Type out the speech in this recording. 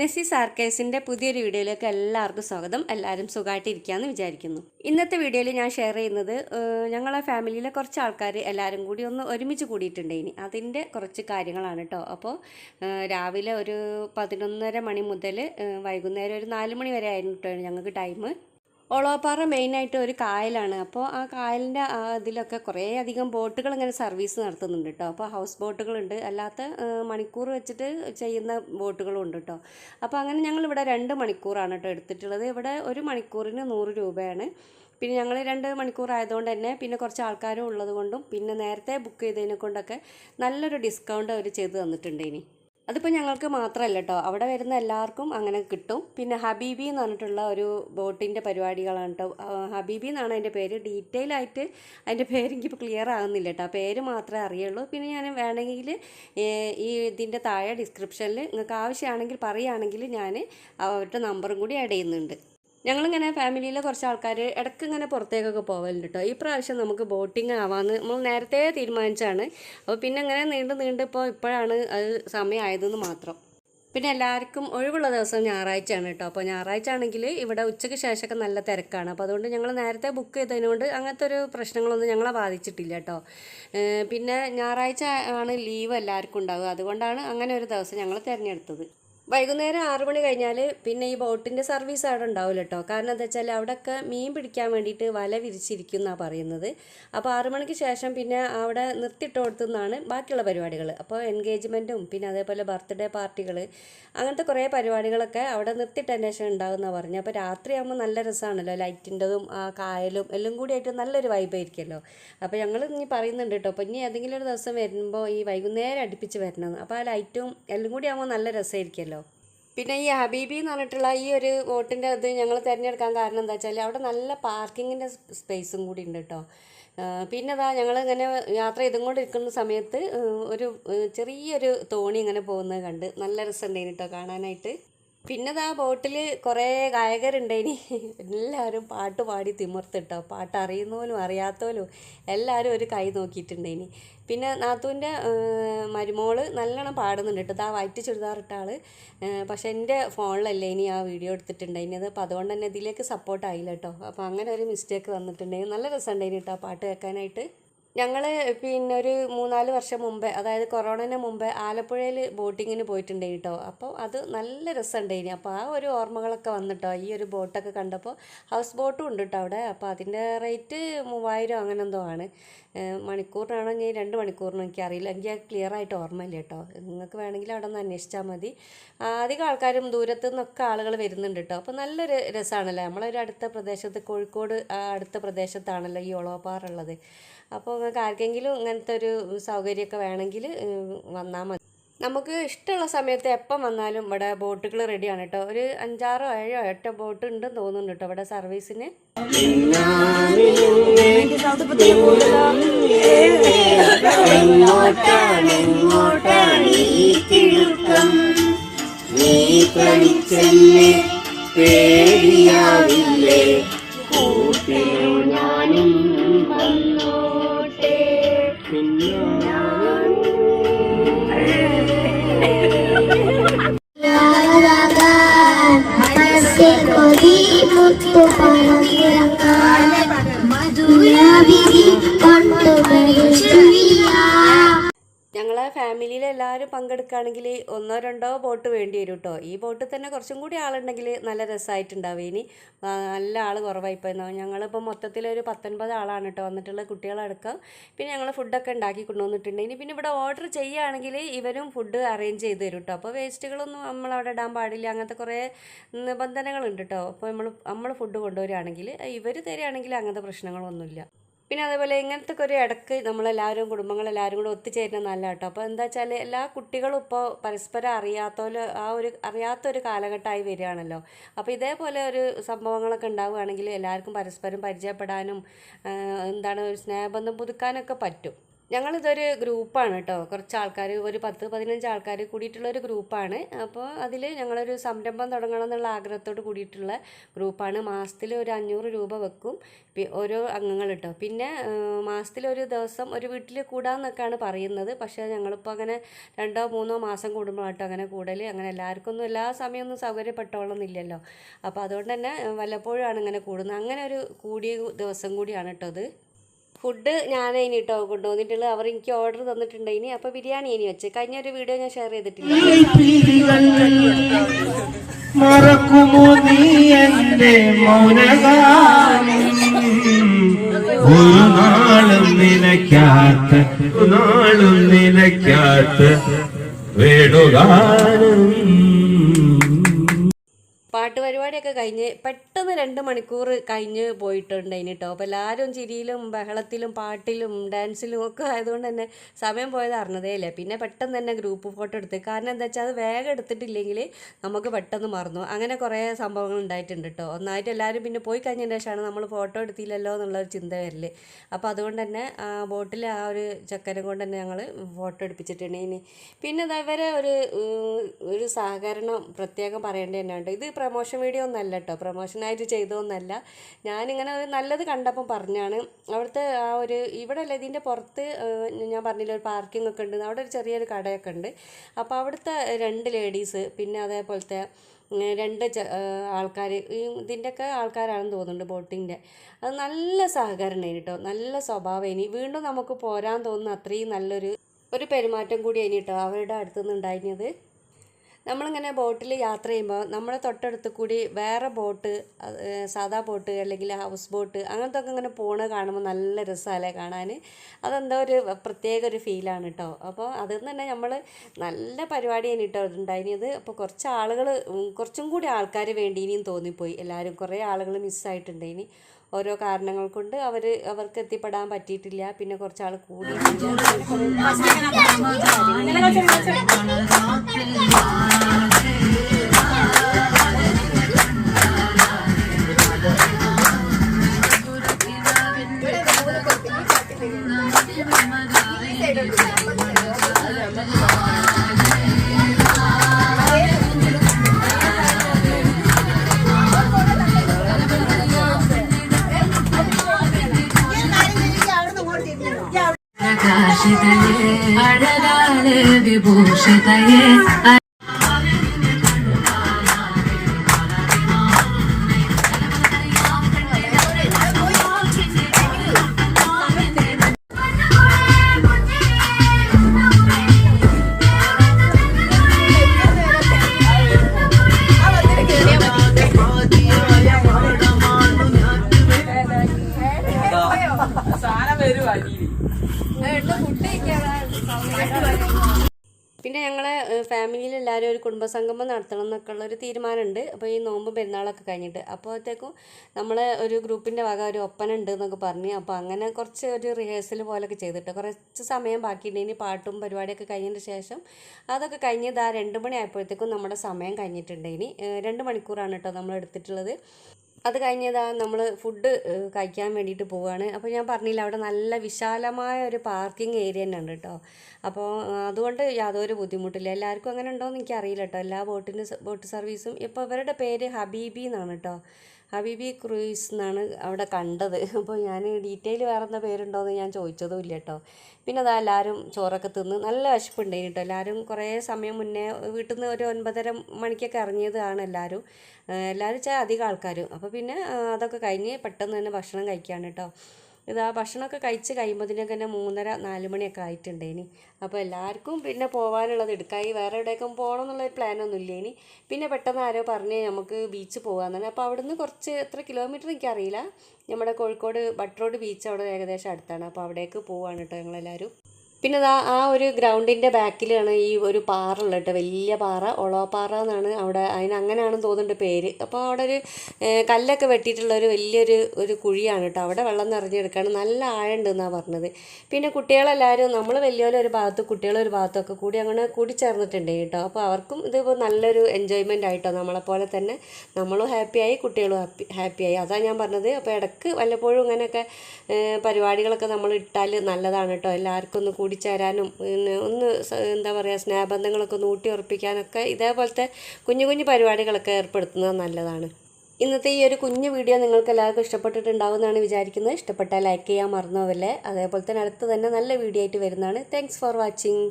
നെസ്സിസ് ആർക്കേഴ്സിന്റെ പുതിയൊരു വീഡിയോയിലേക്ക് എല്ലാവർക്കും സ്വാഗതം. എല്ലാവരും സുഖമായിട്ടിരിക്കുകയെന്ന് വിചാരിക്കുന്നു. ഇന്നത്തെ വീഡിയോയിൽ ഞാൻ ഷെയർ ചെയ്യുന്നത് ഞങ്ങളെ ഫാമിലിയിലെ കുറച്ച് ആൾക്കാർ എല്ലാവരും കൂടി ഒന്ന് ഒരുമിച്ച് കൂടിയിട്ടുണ്ട് ഇനി. അതിന്റെ കുറച്ച് കാര്യങ്ങളാണ് കേട്ടോ അപ്പോൾ രാവിലെ ഒരു പതിനൊന്നര മണി മുതൽ വൈകുന്നേരം ഒരു നാല് മണി വരെ ആയിരുന്നു കേട്ടോ ഞങ്ങൾക്ക് ടൈം ഒളോപ്പാറ മെയിനായിട്ട് ഒരു കായലാണ്. അപ്പോൾ ആ കായലിന്റെ ഇതിലൊക്കെ കുറേ അധികം ബോട്ടുകൾ ഇങ്ങനെ സർവീസ് നടത്തുന്നുണ്ട് കേട്ടോ അപ്പോൾ ഹൗസ് ബോട്ടുകളുണ്ട്. അല്ലാത്ത മണിക്കൂർ വെച്ചിട്ട് ചെയ്യുന്ന ബോട്ടുകളും ഉണ്ട് കേട്ടോ അപ്പോൾ അങ്ങനെ ഞങ്ങൾ ഇവിടെ രണ്ട് മണിക്കൂറാണ് കേട്ടോ എടുത്തിട്ടുള്ളത്. ഇവിടെ ഒരു മണിക്കൂറിന് നൂറ് രൂപയാണ്. പിന്നെ ഞങ്ങൾ രണ്ട് മണിക്കൂർ ആയതുകൊണ്ട് തന്നെ പിന്നെ കുറച്ച് ആൾക്കാരും ഉള്ളതുകൊണ്ടും പിന്നെ നേരത്തെ ബുക്ക് ചെയ്തതിനെ കൊണ്ടൊക്കെ നല്ലൊരു ഡിസ്കൗണ്ട് അവർ ചെയ്ത് തന്നിട്ടുണ്ട് ഇനി. അതിപ്പോൾ ഞങ്ങൾക്ക് മാത്രമല്ല കേട്ടോ അവിടെ വരുന്ന എല്ലാവർക്കും അങ്ങനെ കിട്ടും. പിന്നെ ഹബീബി എന്ന് പറഞ്ഞിട്ടുള്ള ഒരു ബോട്ടിന്റെ പരിപാടികളാണ് കേട്ടോ ഹബീബി എന്നാണ് അതിന്റെ പേര്. ഡീറ്റെയിൽ ആയിട്ട് അതിന്റെ പേര് എനിക്കിപ്പോൾ ക്ലിയർ ആകുന്നില്ല കേട്ടോ പേര് മാത്രമേ അറിയുള്ളൂ. പിന്നെ ഞാൻ വേണമെങ്കിൽ ഈ ഇതിന്റെ താഴെ ഡിസ്ക്രിപ്ഷനിൽ നിങ്ങൾക്ക് ആവശ്യമാണെങ്കിൽ പറയുകയാണെങ്കിൽ ഞാൻ അവരുടെ നമ്പറും കൂടി ആഡ് ചെയ്യുന്നുണ്ട്. ഞങ്ങളിങ്ങനെ ഫാമിലിയിലെ കുറച്ച് ആൾക്കാർ ഇടയ്ക്ക് ഇങ്ങനെ പുറത്തേക്കൊക്കെ പോകലുണ്ട് കേട്ടോ ഈ പ്രാവശ്യം നമുക്ക് ബോട്ടിംഗ് ആവാമെന്ന് നമ്മൾ നേരത്തെ തീരുമാനിച്ചാണ്. അപ്പോൾ പിന്നെ അങ്ങനെ നീണ്ട് നീണ്ട് ഇപ്പോൾ ഇപ്പോഴാണ് അത് സമയമായതെന്ന് മാത്രം. പിന്നെ എല്ലാവർക്കും ഒഴിവുള്ള ദിവസം ഞായറാഴ്ചയാണ് കേട്ടോ അപ്പോൾ ഞായറാഴ്ച ആണെങ്കിൽ ഇവിടെ ഉച്ചയ്ക്ക് ശേഷമൊക്കെ നല്ല തിരക്കാണ്. അപ്പോൾ അതുകൊണ്ട് ഞങ്ങൾ നേരത്തെ ബുക്ക് ചെയ്തതിനോണ്ട് അങ്ങനത്തെ ഒരു പ്രശ്നങ്ങളൊന്നും ഞങ്ങളെ ബാധിച്ചിട്ടില്ല കേട്ടോ പിന്നെ ഞായറാഴ്ച ആണ് ലീവ് എല്ലാവർക്കും ഉണ്ടാവുക. അതുകൊണ്ടാണ് അങ്ങനെ ഒരു ദിവസം ഞങ്ങൾ തിരഞ്ഞെടുത്തത്. വൈകുന്നേരം ആറു മണി കഴിഞ്ഞാൽ പിന്നെ ഈ ബോട്ടിന്റെ സർവീസ് അവിടെ ഉണ്ടാവില്ല കേട്ടോ കാരണം എന്താ വെച്ചാൽ അവിടെയൊക്കെ മീൻ പിടിക്കാൻ വേണ്ടിയിട്ട് വല വിരിച്ചിരിക്കും എന്നാണ് പറയുന്നത്. അപ്പോൾ ആറു മണിക്ക് ശേഷം പിന്നെ അവിടെ നിർത്തിയിട്ട് കൊടുത്തുനിന്നാണ് ബാക്കിയുള്ള പരിപാടികൾ അപ്പോൾ എൻഗേജ്മെന്റും പിന്നെ അതേപോലെ ബർത്ത്ഡേ പാർട്ടികൾ അങ്ങനത്തെ കുറേ പരിപാടികളൊക്കെ അവിടെ നിർത്തിയിട്ടതിന് ശേഷം ഉണ്ടാകുമെന്നാണ് പറഞ്ഞത്. അപ്പോൾ രാത്രിയാകുമ്പോൾ നല്ല രസമാണല്ലോ ലൈറ്റിന്റെതും ആ കായലും എല്ലാം കൂടി ആയിട്ട് നല്ലൊരു വൈബായിരിക്കുമല്ലോ അപ്പോൾ ഞങ്ങൾ ഇനി പറയുന്നുണ്ട് കേട്ടോ അപ്പോൾ ഇനി ഏതെങ്കിലും ഒരു ദിവസം വരുമ്പോൾ ഈ വൈകുന്നേരം അടുപ്പിച്ച് വരണം. അപ്പോൾ ആ ലൈറ്റും എല്ലാം കൂടി ആകുമ്പോൾ നല്ല രസമായിരിക്കുമല്ലോ പിന്നെ ഈ ഹബീബി എന്ന് പറഞ്ഞിട്ടുള്ള ഈ ഒരു വോട്ടിന്റെ ഇത് ഞങ്ങൾ തിരഞ്ഞെടുക്കാൻ കാരണം എന്താ വെച്ചാൽ അവിടെ നല്ല പാർക്കിങ്ങിന്റെ സ്പേസും കൂടി ഉണ്ട് കേട്ടോ. പിന്നെ അതാ ഞങ്ങൾ ഇങ്ങനെ യാത്ര ചെയ്തുകൊണ്ടിരിക്കുന്ന സമയത്ത് ഒരു ചെറിയൊരു തോണി ഇങ്ങനെ പോകുന്നത് കണ്ട് നല്ല രസമുണ്ടായിരുന്നു കേട്ടോ കാണാനായിട്ട്. പിന്നെ ആ ബോട്ടിൽ കുറേ ഗായകരുണ്ടേനി. എല്ലാവരും പാട്ട് പാടി തിമിർത്തിട്ടോ. പാട്ട് അറിയുന്നവനും അറിയാത്തവനും എല്ലാവരും ഒരു കൈ നോക്കിയിട്ടുണ്ടേനി. പിന്നെ നാത്തൂന്റെ മരുമോൾ നല്ലോണം പാടുന്നുണ്ട് കേട്ടോ. ആ വൈറ്റ് ചുരിദാറിട്ട ആൾ ഏഹ് എന്റെ ഫോണിലല്ലേ ഇനി ആ വീഡിയോ എടുത്തിട്ടുണ്ടായിരുന്നത് അപ്പോൾ അതുകൊണ്ട് തന്നെ ഇതിലേക്ക് സപ്പോർട്ട് ആയില്ല കേട്ടോ. അപ്പോൾ അങ്ങനെ ഒരു മിസ്റ്റേക്ക് വന്നിട്ടുണ്ടായി നല്ല രസമുണ്ടായിരുന്നു കേട്ടോ പാട്ട് കേൾക്കാനായിട്ട്. ഞങ്ങൾ പിന്നെ ഒരു മൂന്നാൽ വർഷം മുമ്പേ അതായത് കൊറോണന് മുമ്പേ ആലപ്പുഴയിൽ ബോട്ടിങ്ങിന് പോയിട്ടുണ്ടായി കേട്ടോ അപ്പോൾ അത് നല്ല രസമുണ്ടായിനി. അപ്പോൾ ആ ഒരു ഓർമ്മകളൊക്കെ വന്നിട്ടോ ഈ ഒരു ബോട്ടൊക്കെ കണ്ടപ്പോൾ ഹൗസ് ബോട്ടും ഉണ്ട് കേട്ടോ അവിടെ. അപ്പോൾ അതിന്റെ റേറ്റ് മൂവായിരം അങ്ങനെ എന്തോ ആണ് മണിക്കൂറിനാണോ ഞാൻ രണ്ട് മണിക്കൂറിനോ എനിക്കറിയില്ല എനിക്ക് ക്ലിയർ ആയിട്ട് ഓർമ്മയില്ല കേട്ടോ. നിങ്ങൾക്ക് വേണമെങ്കിൽ അവിടെ ഒന്ന് അന്വേഷിച്ചാൽ മതി. അധികം ആൾക്കാരും ദൂരത്തു നിന്നൊക്കെ ആളുകൾ വരുന്നുണ്ട് കേട്ടോ. അപ്പോൾ നല്ലൊരു രസമാണല്ലോ നമ്മളൊരു അടുത്ത പ്രദേശത്ത് കോഴിക്കോട് അടുത്ത പ്രദേശത്താണല്ലോ ഈ ഒളോപ്പാറുള്ളത് അപ്പോൾ നിങ്ങൾക്ക് ആർക്കെങ്കിലും ഇങ്ങനത്തെ ഒരു സൗകര്യമൊക്കെ വേണമെങ്കിൽ വന്നാൽ മതി. നമുക്ക് ഇഷ്ടമുള്ള സമയത്ത് എപ്പം വന്നാലും ഇവിടെ ബോട്ടുകൾ റെഡിയാണ് കേട്ടോ. ഒരു അഞ്ചാറോ ഏഴോ എട്ടോ ബോട്ട് ഉണ്ടെന്ന് തോന്നുന്നുണ്ട് കേട്ടോ ഇവിടെ സർവീസിന്. നീ പേടിയാവില്ലേ? എല്ലാവരും പങ്കെടുക്കുകയാണെങ്കിൽ ഒന്നോ രണ്ടോ ബോട്ട് വേണ്ടി വരും കേട്ടോ ഈ ബോട്ടിൽ തന്നെ കുറച്ചും കൂടി ആളുണ്ടെങ്കിൽ നല്ല രസമായിട്ടുണ്ടാവും. ഇനി നല്ല ആൾ കുറവായിപ്പോൾ ഞങ്ങളിപ്പോൾ മൊത്തത്തിലൊരു പത്തൊൻപത് ആളാണ് കേട്ടോ വന്നിട്ടുള്ള കുട്ടികളടക്കം. പിന്നെ ഞങ്ങൾ ഫുഡൊക്കെ ഉണ്ടാക്കി കൊണ്ടുവന്നിട്ടുണ്ട്. ഇനി പിന്നെ ഇവിടെ ഓർഡർ ചെയ്യുകയാണെങ്കിൽ ഇവരും ഫുഡ് അറേഞ്ച് ചെയ്ത് തരും കേട്ടോ അപ്പോൾ വേസ്റ്റുകളൊന്നും നമ്മൾ അവിടെ ഇടാൻ പാടില്ല. അങ്ങനത്തെ കുറേ നിബന്ധനകളുണ്ട് കേട്ടോ അപ്പോൾ നമ്മൾ നമ്മൾ ഫുഡ് കൊണ്ടുവരികയാണെങ്കിൽ ഇവർ തരികയാണെങ്കിൽ അങ്ങനത്തെ പ്രശ്നങ്ങളൊന്നുമില്ല. പിന്നെ അതേപോലെ ഇങ്ങനത്തെ ഒരു ഇടയ്ക്ക് നമ്മളെല്ലാവരും കുടുംബങ്ങളെല്ലാവരും കൂടെ ഒത്തുചേരുന്നത് നല്ല കേട്ടോ അപ്പോൾ എന്താ വെച്ചാൽ എല്ലാ കുട്ടികളും ഇപ്പോൾ പരസ്പരം അറിയാത്തോൽ ആ ഒരു അറിയാത്തൊരു കാലഘട്ടമായി വരികയാണല്ലോ. അപ്പോൾ ഇതേപോലെ ഒരു സംഭവങ്ങളൊക്കെ ഉണ്ടാവുകയാണെങ്കിൽ എല്ലാവർക്കും പരസ്പരം പരിചയപ്പെടാനും എന്താണ് ഒരു സ്നേഹബന്ധം പുതുക്കാനൊക്കെ പറ്റും. ഞങ്ങളിതൊരു ഗ്രൂപ്പാണ് കേട്ടോ. കുറച്ച് ആൾക്കാർ ഒരു പത്ത് പതിനഞ്ച് ആൾക്കാർ കൂടിയിട്ടുള്ള ഒരു ഗ്രൂപ്പാണ്. അപ്പോൾ അതിൽ ഞങ്ങളൊരു സംരംഭം തുടങ്ങണം എന്നുള്ള ആഗ്രഹത്തോട് കൂടിയിട്ടുള്ള ഗ്രൂപ്പാണ്. മാസത്തിൽ ഒരു അഞ്ഞൂറ് രൂപ വെക്കും. ഓരോ അംഗങ്ങൾ കേട്ടോ പിന്നെ മാസത്തിൽ ഒരു ദിവസം ഒരു വീട്ടിൽ കൂടാന്നൊക്കെയാണ് പറയുന്നത്. പക്ഷേ ഞങ്ങളിപ്പോൾ അങ്ങനെ രണ്ടോ മൂന്നോ മാസം കൂടുമ്പോഴാട്ടോ അങ്ങനെ കൂടൽ അങ്ങനെ എല്ലാവർക്കും ഒന്നും എല്ലാ സമയമൊന്നും സൗകര്യപ്പെട്ടോളൊന്നുമില്ലല്ലോ. അപ്പോൾ അതുകൊണ്ട് തന്നെ വല്ലപ്പോഴും ആണ് ഇങ്ങനെ കൂടുന്നത്. അങ്ങനെ ഒരു കൂടിയ ദിവസം കൂടിയാണ് കേട്ടോ അത് ഫുഡ് ഞാൻ ഇനി കേട്ടോ കൊണ്ടുവന്നിട്ടുള്ളത്. അവർ എനിക്ക് ഓർഡർ തന്നിട്ടുണ്ട് ഇനി. അപ്പോൾ ബിരിയാണി ഇനി വെച്ച്. കഴിഞ്ഞ ഒരു വീഡിയോ ഞാൻ ഷെയർ ചെയ്തിട്ടില്ല. മറക്കുമോ പാട്ട് പരിപാടിയൊക്കെ കഴിഞ്ഞ് പെട്ടെന്ന് രണ്ട് മണിക്കൂർ കഴിഞ്ഞ് പോയിട്ടുണ്ട് ഇനി കേട്ടോ അപ്പോൾ എല്ലാവരും ചിരിയിലും ബഹളത്തിലും പാട്ടിലും ഡാൻസിലും ഒക്കെ ആയതുകൊണ്ട് തന്നെ സമയം പോയത് അറിഞ്ഞതേ ഇല്ല. പിന്നെ പെട്ടെന്ന് തന്നെ ഗ്രൂപ്പ് ഫോട്ടോ എടുത്ത്. കാരണം എന്താ വെച്ചാൽ അത് വേഗം എടുത്തിട്ടില്ലെങ്കിൽ നമുക്ക് പെട്ടെന്ന് മറന്നു. അങ്ങനെ കുറേ സംഭവങ്ങൾ ഉണ്ടായിട്ടുണ്ട് കേട്ടോ ഒന്നായിട്ട് എല്ലാവരും പിന്നെ പോയി കഴിഞ്ഞതിന് ശേഷമാണ് നമ്മൾ ഫോട്ടോ എടുത്തില്ലല്ലോ എന്നുള്ളൊരു ചിന്ത വരൽ. അപ്പോൾ അതുകൊണ്ട് തന്നെ ആ ബോട്ടിൽ ആ ഒരു ചക്കരം കൊണ്ട് തന്നെ ഞങ്ങൾ ഫോട്ടോ എടുപ്പിച്ചിട്ടുണ്ട് ഇനി. പിന്നെ ദാ ഇവരെ ഒരു ഒരു സഹകരണം പ്രത്യേകം പറയേണ്ടത് തന്നെയുണ്ട് ഇത് പ്രൊമോഷൻ വീഡിയോ ഒന്നല്ല കേട്ടോ പ്രൊമോഷനായിട്ട് ചെയ്തതൊന്നല്ല. ഞാനിങ്ങനെ ഒരു നല്ലത് കണ്ടപ്പം പറഞ്ഞാണ് അവിടുത്തെ ആ ഒരു ഇവിടെ അല്ല ഇതിന്റെ പുറത്ത് ഞാൻ പറഞ്ഞില്ല ഒരു പാർക്കിംഗ് ഒക്കെ ഉണ്ട്. അവിടെ ഒരു ചെറിയൊരു കടയൊക്കെ ഉണ്ട്. അപ്പോൾ അവിടുത്തെ രണ്ട് ലേഡീസ് പിന്നെ അതേപോലത്തെ രണ്ട് ആൾക്കാർ ഈ ഇതിന്റെയൊക്കെ ആൾക്കാരാണെന്ന് തോന്നുന്നുണ്ട് ബോട്ടിന്റെ. അത് നല്ല സഹകരണം കേട്ടോ നല്ല സ്വഭാവം വീണ്ടും നമുക്ക് പോരാൻ തോന്നുന്ന അത്രയും നല്ലൊരു ഒരു പെരുമാറ്റം കൂടി കേട്ടോ അവരുടെ അടുത്തുനിന്ന് ഉണ്ടായിരുന്നത് നമ്മളിങ്ങനെ ബോട്ടിൽ യാത്ര ചെയ്യുമ്പോൾ നമ്മുടെ തൊട്ടടുത്ത് കൂടി വേറെ ബോട്ട് സാധാ ബോട്ട് അല്ലെങ്കിൽ ഹൗസ് ബോട്ട് അങ്ങനത്തെ ഒക്കെ ഇങ്ങനെ പോണ കാണുമ്പോൾ നല്ല രസമല്ലേ കാണാൻ അതെന്തോ ഒരു പ്രത്യേക ഒരു ഫീലാണ് കേട്ടോ അപ്പോൾ അതിൽ നിന്ന് തന്നെ നമ്മൾ നല്ല പരിപാടിയാണ് കേട്ടോ ഉണ്ടായിരുന്നത് അപ്പോൾ കുറച്ച് ആളുകൾ കുറച്ചും കൂടി ആൾക്കാർ വേണ്ടിയിനിയും തോന്നിപ്പോയി. എല്ലാവരും കുറേ ആളുകൾ മിസ്സായിട്ടുണ്ടായിനി ഓരോ കാരണങ്ങൾ കൊണ്ട് അവർ അവർക്ക് എത്തിപ്പെടാൻ പറ്റിയിട്ടില്ല. പിന്നെ കുറച്ചാൾ ആൾ ಭೂಷಿತಯೇ ಅಡಗಾಲ ವಿಭೂಷಿತಯೇ ഫാമിലിയിൽ എല്ലാവരും ഒരു കുടുംബസംഗമം നടത്തണം എന്നൊക്കെ ഒരു തീരുമാനമുണ്ട്. അപ്പോൾ ഈ നോമ്പ് പെരുന്നാളൊക്കെ കഴിഞ്ഞിട്ട്. അപ്പോഴത്തേക്കും നമ്മളെ ഒരു ഗ്രൂപ്പിന്റെ വക ഒരു ഒപ്പന ഉണ്ട് എന്നൊക്കെ പറഞ്ഞ്. അപ്പോൾ അങ്ങനെ കുറച്ച് ഒരു റിഹേഴ്സൽ പോലൊക്കെ ചെയ്തിട്ട്. കുറച്ച് സമയം ബാക്കിയുണ്ട്. ഇനി പാട്ടും പരിപാടിയൊക്കെ കഴിഞ്ഞതിന് ശേഷം അതൊക്കെ കഴിഞ്ഞത് ആ രണ്ട് മണി ആയപ്പോഴത്തേക്കും നമ്മുടെ സമയം കഴിഞ്ഞിട്ടുണ്ട് ഇനി. രണ്ട് മണിക്കൂറാണ് കേട്ടോ നമ്മൾ എടുത്തിട്ടുള്ളത് അത് കഴിഞ്ഞതാ നമ്മൾ ഫുഡ് കഴിക്കാൻ വേണ്ടിയിട്ട് പോവുകയാണ് അപ്പോൾ ഞാൻ പറഞ്ഞില്ല അവിടെ നല്ല വിശാലമായ ഒരു പാർക്കിംഗ് ഏരിയ തന്നെ ഉണ്ട് കേട്ടോ അപ്പോൾ അതുകൊണ്ട് യാതൊരു ബുദ്ധിമുട്ടില്ല. എല്ലാവർക്കും അങ്ങനെ ഉണ്ടോ എന്ന് എനിക്കറിയില്ല കേട്ടോ എല്ലാ ബോട്ടിന് ബോട്ട് സർവീസും ഇപ്പോൾ ഇവരുടെ പേര് ഹബീബി എന്നാണ് കേട്ടോ ഹബീബി ക്രൂയിസ് എന്നാണ് അവിടെ കണ്ടത്. അപ്പോൾ ഞാൻ ഡീറ്റെയിൽ വേറെ എന്താ പേരുണ്ടോയെന്ന് ഞാൻ ചോദിച്ചതും ഇല്ല കേട്ടോ. പിന്നെ അതാ എല്ലാവരും ചോറൊക്കെ തിന്ന് നല്ല വിശപ്പുണ്ടായിരുന്നു കേട്ടോ. എല്ലാവരും കുറേ സമയം മുന്നേ വീട്ടിൽ നിന്ന് ഒരു ഒൻപതര മണിക്കൊക്കെ ഇറങ്ങിയതാണ് എല്ലാവരും. എല്ലാവരും വെച്ചാൽ അധികം ആൾക്കാരും. അപ്പോൾ പിന്നെ അതൊക്കെ കഴിഞ്ഞ് പെട്ടെന്ന് തന്നെ ഭക്ഷണം കഴിക്കുകയാണ് കേട്ടോ. ഇതാ ഭക്ഷണമൊക്കെ കഴിച്ച് കഴിയുമ്പോഴത്തേക്ക് തന്നെ മൂന്നര നാല് മണിയൊക്കെ ആയിട്ടുണ്ട് ഇനി. അപ്പോൾ എല്ലാവർക്കും പിന്നെ പോകാനുള്ളത് എടുക്കായി വേറെ എവിടേക്കും പോകണം എന്നുള്ളൊരു പ്ലാനൊന്നും ഇല്ല ഇനി? പിന്നെ പെട്ടെന്ന് ആരോ പറഞ്ഞ് നമുക്ക് ബീച്ച് പോകാമെന്നാണ്. അപ്പോൾ അവിടെ നിന്ന് കുറച്ച് എത്ര കിലോമീറ്റർ എനിക്കറിയില്ല. നമ്മുടെ കോഴിക്കോട് ബട്ട് റോഡ് ബീച്ച് അവിടെ ഏകദേശം അടുത്താണ്. അപ്പോൾ അവിടേക്ക് പോവാണ് കേട്ടോ ഞങ്ങളെല്ലാവരും. പിന്നെ ദാ ആ ഒരു ഗ്രൗണ്ടിന്റെ ബാക്കിലാണ് ഈ ഒരു പാറ ഉള്ളത് കേട്ടോ വലിയ പാറ ഒളോപ്പാറ എന്നാണ് അവിടെ അതിന് അങ്ങനെയാണെന്ന് തോന്നുന്നുണ്ട് പേര്. അപ്പോൾ അവിടെ ഒരു കല്ലൊക്കെ വെട്ടിയിട്ടുള്ള ഒരു വലിയൊരു ഒരു കുഴിയാണ് കേട്ടോ. അവിടെ വെള്ളം നിറഞ്ഞെടുക്കാണ്. നല്ല ആഴമുണ്ട് എന്നാണ് പറഞ്ഞത്. പിന്നെ കുട്ടികളെല്ലാവരും നമ്മൾ വലിയൊരു ഒരു ഭാഗത്ത് കുട്ടികളൊരു ഭാഗത്തൊക്കെ കൂടി അങ്ങനെ കൂടി ചേർന്നിട്ടുണ്ട് കേട്ടോ. അപ്പോൾ അവർക്കും ഇതിപ്പോൾ നല്ലൊരു എൻജോയ്മെന്റ് ആയിട്ടോ. നമ്മളെപ്പോലെ തന്നെ നമ്മളും ഹാപ്പിയായി കുട്ടികളും ഹാപ്പി ഹാപ്പിയായി. അതാണ് ഞാൻ പറഞ്ഞത്. അപ്പോൾ ഇടയ്ക്ക് വല്ലപ്പോഴും ഇങ്ങനെയൊക്കെ പരിപാടികളൊക്കെ നമ്മൾ ഇട്ടാൽ നല്ലതാണ് കേട്ടോ. എല്ലാവർക്കും ഒന്ന് കൂടിച്ചേരാനും ഒന്ന് എന്താ പറയുക സ്നേഹബന്ധങ്ങളൊക്കെ ഒന്ന് ഊട്ടി ഉറപ്പിക്കാനൊക്കെ ഇതേപോലത്തെ കുഞ്ഞു കുഞ്ഞു പരിപാടികളൊക്കെ ഏർപ്പെടുത്തുന്നത് നല്ലതാണ്. ഇന്നത്തെ ഈ ഒരു കുഞ്ഞു വീഡിയോ നിങ്ങൾക്ക് എല്ലാവർക്കും ഇഷ്ടപ്പെട്ടിട്ടുണ്ടാവുമെന്നാണ് വിചാരിക്കുന്നത്. ഇഷ്ടപ്പെട്ടാൽ ലൈക്ക് ചെയ്യാൻ മറന്നുപോവില്ലേ അതേപോലെ തന്നെ അടുത്ത് തന്നെ നല്ല വീഡിയോ ആയിട്ട് വരുന്നതാണ്. Thanks for watching